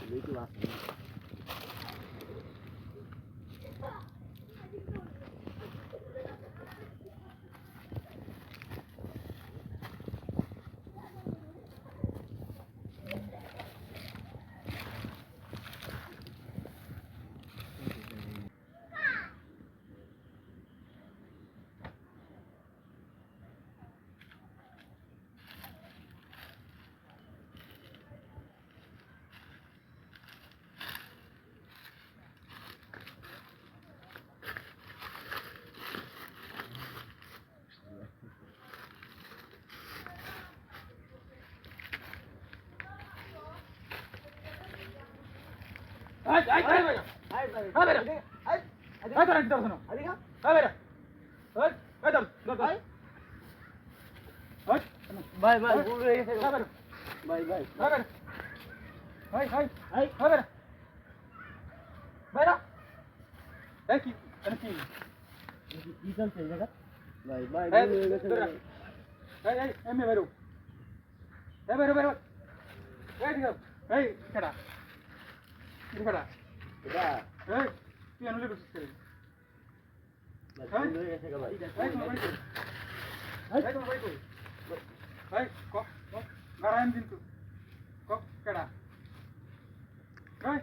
没去玩 ভাই ভাই ভাই ভাই। ভাই এই আই এই বেটা বেটা এই কি কি? কি চলছে জায়গা ভাই ভাই। এই এই এমনি বেরো এই বেরো বেরো এই ঠিক আছে এই কেডা কেডা এটা এই তুই আনুলে করছিস কে ভাই ভুল গেছে ভাই। এই তোমার বাড়ি কই? এই? তোমার বাড়ি কই? এই ক ক নারায়ণ কিন্তু ক কেডা? এই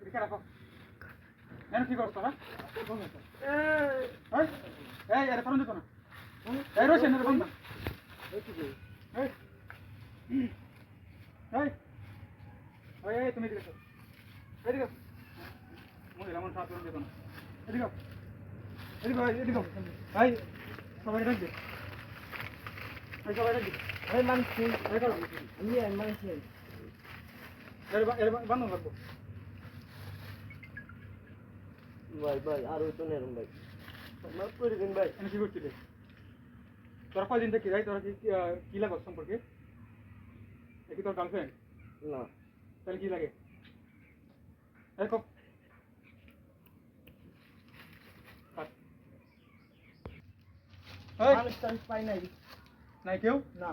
এটা কেডা ক এনে কি করছ না এই এই আরে ফোন দিত না। এই রোশন এর বন্ধ এই কি কই? এই এই ওই এই তুমি এদিকে এসো এদিকে এসো। মহিলা মন সাথে যেত না এদিকে। এদিকে আও, এদিকে। এই সবাই ডাক দে। এই সবাই ডাক দে। এই মানছি। এই করো। আমি মানছি এর বা- এর বা- বান্ধন করব ভাই ভাই আর ওই তো নেরম ভাই। মাফ করে দিন ভাই। এনে কি করছিলি? তোরা কয়দিন দেখি যাই? তোরা কি কি, লাগে সম্পর্কে? কি তোর গার্লফ্রেন্ড না। তাহলে কি লাগে? টানুষ পাই নাই। নাই কেউ? না।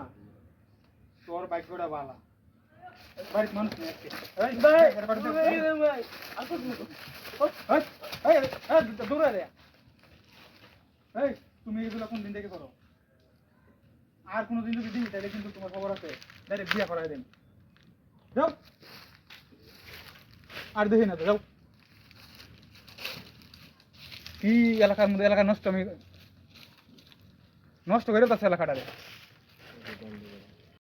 তোর বালা বাড়ির মানুষ নেই দূরে রে এই তুমি এগুলো কোন দিন থেকে করো আর কোনো দিন যদি দিই তাহলে কিন্তু তোমার খবর আছে। ডাইরেক্ট বিয়া করাই দেন। যাও। আর দেখি না তো, যাও। কি এলাকার মধ্যে এলাকা নষ্ট আমি নষ্ট করে যাচ্ছে এলাকাটারে।